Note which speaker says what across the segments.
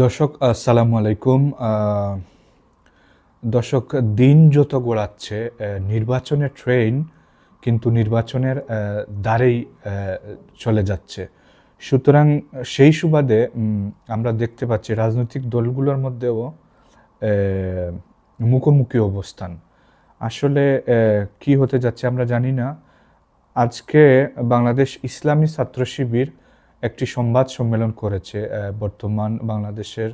Speaker 1: দর্শক, আসসালামু আলাইকুম। দর্শক, দিন যত গড়াচ্ছে নির্বাচনের ট্রেন কিন্তু নির্বাচনের দ্বারেই চলে যাচ্ছে। সুতরাং সেই সুবাদে আমরা দেখতে পাচ্ছি রাজনৈতিক দলগুলোর মধ্যেও মুখোমুখি অবস্থান। আসলে কি হতে যাচ্ছে আমরা জানি না। আজকে বাংলাদেশ ইসলামী ছাত্র শিবির একটি সংবাদ সম্মেলন করেছে বর্তমান বাংলাদেশের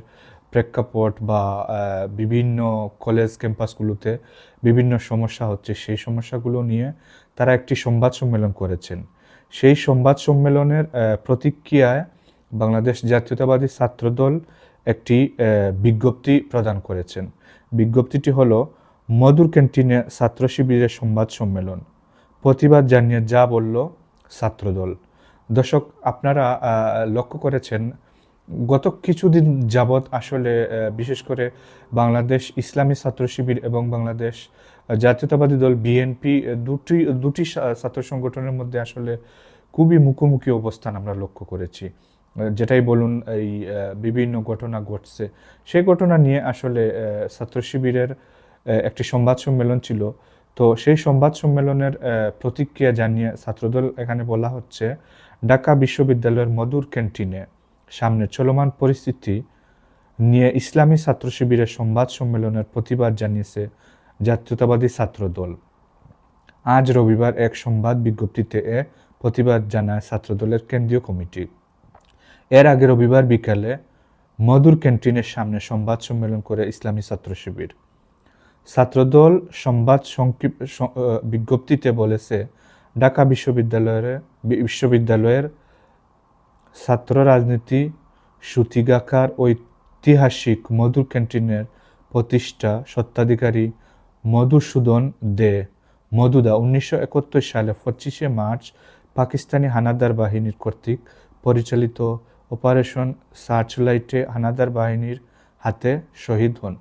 Speaker 1: প্রেক্ষাপট বা বিভিন্ন কলেজ ক্যাম্পাসগুলোতে বিভিন্ন সমস্যা হচ্ছে। সেই সমস্যাগুলো নিয়ে তারা একটি সংবাদ সম্মেলন করেছেন। সেই সংবাদ সম্মেলনের প্রতিক্রিয়ায় বাংলাদেশ জাতীয়তাবাদী ছাত্রদল একটি বিজ্ঞপ্তি প্রদান করেছেন। বিজ্ঞপ্তিটি হলো, মধুর ক্যান্টিনে ছাত্র শিবিরের সংবাদ সম্মেলন। প্রতিবাদ জানিয়ে যা বলল ছাত্রদল। দর্শক, আপনারা লক্ষ্য করেছেন, গত কিছুদিন যাবৎ আসলে বিশেষ করে বাংলাদেশ ইসলামী ছাত্র শিবির এবং বাংলাদেশ জাতীয়তাবাদী দল বিএনপি দুটি দুটি ছাত্র সংগঠনের মধ্যে আসলে খুবই মুখোমুখি অবস্থান আমরা লক্ষ্য করেছি। যেটাই বলুন, এই বিভিন্ন ঘটনা ঘটছে। সেই ঘটনা নিয়ে আসলে ছাত্র শিবিরের একটি সংবাদ সম্মেলন ছিল। তো সেই সংবাদ সম্মেলনের প্রতিক্রিয়া জানিয়ে ছাত্রদল এখানে বলা হচ্ছে, ঢাকা বিশ্ববিদ্যালয়ের মধুর ক্যান্টিনে সামনে চলমান পরিস্থিতি নিয়ে ইসলামী ছাত্র শিবিরের সংবাদ সম্মেলনের প্রতিবাদ জানিয়েছে জাতীয়তাবাদী ছাত্রদল। আজ রবিবার এক সংবাদ বিজ্ঞপ্তিতে এ প্রতিবাদ জানায় ছাত্রদলের কেন্দ্রীয় কমিটি। এর আগে রবিবার বিকালে মধুর ক্যান্টিনের সামনে সংবাদ সম্মেলন করে ইসলামী ছাত্র শিবির। ছাত্রদল সংবাদ সংক্ষিপ্ত বিজ্ঞপ্তিতে বলেছে, ঢাকা বিশ্ববিদ্যালয়ের বিশ্ববিদ্যালয়ের ছাত্র রাজনীতি সুতিগাকার ঐতিহাসিক মধুর ক্যান্টিনের প্রতিষ্ঠা সত্ত্বাধিকারী মধুসূদন দে। মধুদা উনিশশো একাত্তর সালে পঁচিশে মার্চ পাকিস্তানি হানাদার বাহিনীর কর্তৃক পরিচালিত অপারেশন সার্চলাইটে হানাদার বাহিনীর হাতে শহীদ হন।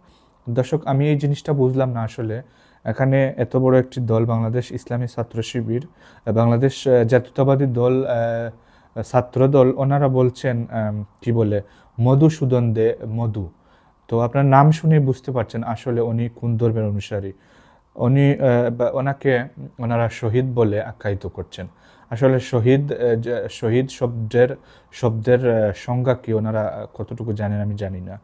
Speaker 1: দর্শক, আমি এই জিনিসটা বুঝলাম না আসলে। এখানে এত বড় একটি দল বাংলাদেশ ইসলামী ছাত্র শিবির বাংলাদেশ জাতীয়তাবাদী দল ছাত্র দল, ওনারা বলছেন কি বলে মধুসূদন দে মধু। তো আপনার নাম শুনে বুঝতে পারছেন আসলে উনি কোন ধর্মের অনুসারী। উনি ওনাকে ওনারা শহীদ বলে আখ্যায়িত করছেন। আসলে শহীদ শহীদ শব্দের শব্দের সংজ্ঞা কি ওনারা কতটুকু জানেন আমি জানি না।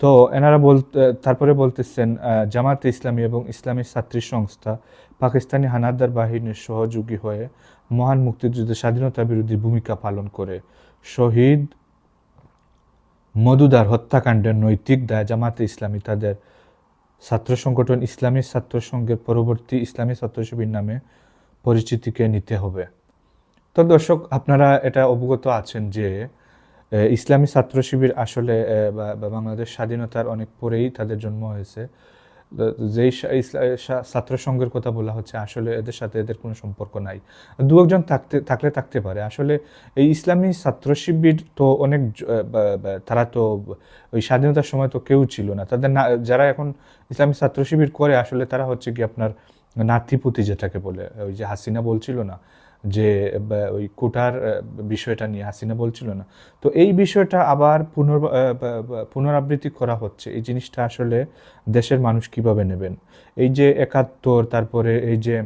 Speaker 1: তো এনারা বলতে তারপরে বলতেছেন জামাতে ইসলামী এবং ইসলামী ছাত্রী সংস্থা পাকিস্তানি হানাদার বাহিনীর সহযোগী হয়ে মহান মুক্তিযুদ্ধে স্বাধীনতা বিরোধী ভূমিকা পালন করে শহীদ মধুদার হত্যাকাণ্ডের নৈতিক দায় জামাতে ইসলামী তাদের ছাত্র সংগঠন ইসলামী ছাত্র সংঘের পরবর্তী ইসলামী ছাত্র শিবির নামে পরিচিতিকে নিতে হবে। তো দর্শক, আপনারা এটা অবগত আছেন যে ইসলামী ছাত্র শিবির আসলে বা- বাংলাদেশ স্বাধীনতার অনেক পরেই তাদের জন্ম হয়েছে। যেই ছাত্র সংঘের কথা বলা হচ্ছে, আসলে এদের সাথে এদের কোনো সম্পর্ক নাই। দু একজন থাকতে, থাকলে থাকতে পারে। আসলে এই ইসলামী ছাত্র শিবির তো অনেক তারা তো ওই স্বাধীনতার সময় তো কেউ ছিল না। তাদের না, যারা এখন ইসলামী ছাত্র শিবির করে, আসলে তারা হচ্ছে কি আপনার নাতিপুতি যেটাকে বলে, ওই যে হাসিনা বলছিল না যে ওই কোটার বিষয়টা নিয়ে হাসিনা বলছিল না। তো এই বিষয়টা আবার পুনর পুনরাবৃত্তি করা হচ্ছে। এই জিনিসটা আসলে দেশের মানুষ কীভাবে নেবেন? এই যে একাত্তর, তারপরে এই যে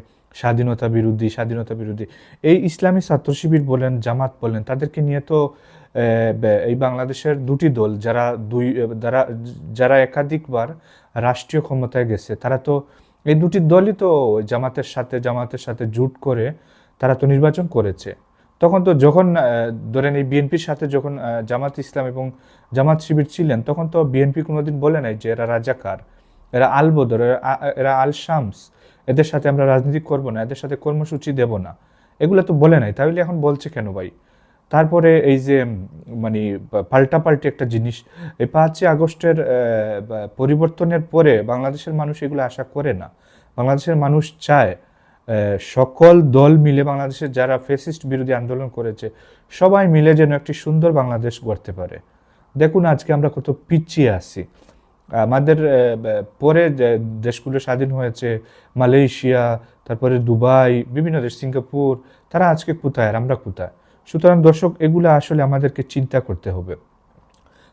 Speaker 1: স্বাধীনতা বিরোধী স্বাধীনতা বিরোধী, এই ইসলামী ছাত্র শিবির বলেন, জামাত বলেন, তাদেরকে নিয়ে তো এই বাংলাদেশের দুটি দল, যারা দুই যারা যারা একাধিকবার রাষ্ট্রীয় ক্ষমতায় গেছে, তারা তো, এই দুটি দলই তো জামাতের সাথে জামাতের সাথে জুট করে তারা তো নির্বাচন করেছে। তখন তো যখন ধরেন এই বিএনপির সাথে যখন জামাত ইসলাম এবং জামাত শিবির ছিলেন, তখন তো বিএনপি কোনোদিন বলে নাই যে এরা রাজাকার, এরা আল বদর এরা আল শামস এদের সাথে আমরা রাজনীতি করব না, এদের সাথে কর্মসূচি দেব না। এগুলো তো বলে নাই, তাহলে এখন বলছে কেন ভাই? তারপরে এই যে মানে পাল্টাপাল্টি একটা জিনিস, এই পাঁচই আগস্টের পরিবর্তনের পরে বাংলাদেশের মানুষ এগুলো আশা করে না। বাংলাদেশের মানুষ চায় সকল দল মিলে বাংলাদেশের যারা ফেসিস্ট বিরোধী আন্দোলন করেছে, সবাই মিলে যেন একটি সুন্দর বাংলাদেশ গড়তে পারে। দেখুন, আজকে আমরা কত পিছিয়ে আছি। আমাদের পরে দেশগুলো স্বাধীন হয়েছে, মালয়েশিয়া, তারপরে দুবাই, বিভিন্ন দেশ, সিঙ্গাপুর, তারা আজকে কোথায় আর আমরা কোথায়? সুতরাং দর্শক, এগুলো আসলে আমাদেরকে চিন্তা করতে হবে।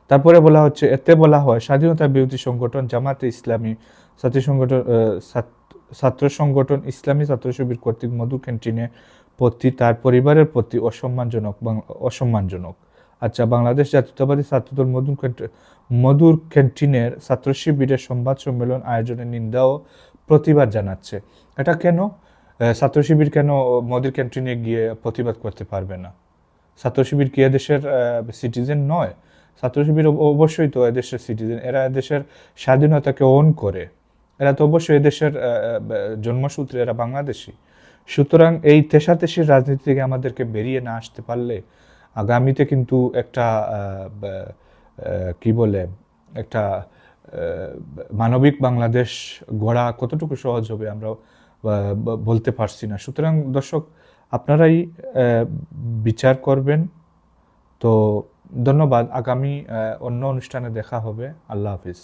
Speaker 1: তারপরে বলা হচ্ছে, এতে বলা হয়, স্বাধীনতা বিরোধী সংগঠন জামাতে ইসলামী ছাত্র সংগঠন ছাত্র সংগঠন, ইসলামী ছাত্র শিবির কর্তৃক মধু ক্যান্টিনের প্রতি তার পরিবারের প্রতি অসম্মানজনক অসম্মানজনক। আচ্ছা বাংলাদেশ জাতীয়তাবাদী ছাত্রদল মধু ক্যান্ট- মধুর ক্যান্টিনের ছাত্র শিবিরের সংবাদ সম্মেলন আয়োজনের নিন্দা ও প্রতিবাদ জানাচ্ছে। এটা কেন? ছাত্র শিবির কেন মধুর ক্যান্টিনে গিয়ে প্রতিবাদ করতে পারবে না? ছাত্র শিবির কি এদেশের সিটিজেন নয়? ছাত্র শিবির অবশ্যই তো এদেশের সিটিজেন এরা এদেশের স্বাধীনতাকে অন করে। এরা তো অবশ্যই এদেশের জন্মসূত্রে এরা বাংলাদেশি। সুতরাং এই তেষাতেশির রাজনীতি থেকে আমাদেরকে বেরিয়ে না আসতে পারলে আগামীতে কিন্তু একটা কি বলে, একটা মানবিক বাংলাদেশ গড়া কতটুকু সহজ হবে আমরা বলতে পারছি না। সুতরাং দর্শক, আপনারাই বিচার করবেন। তো ধন্যবাদ। আগামী অন্য অনুষ্ঠানে দেখা হবে। আল্লাহ হাফিজ।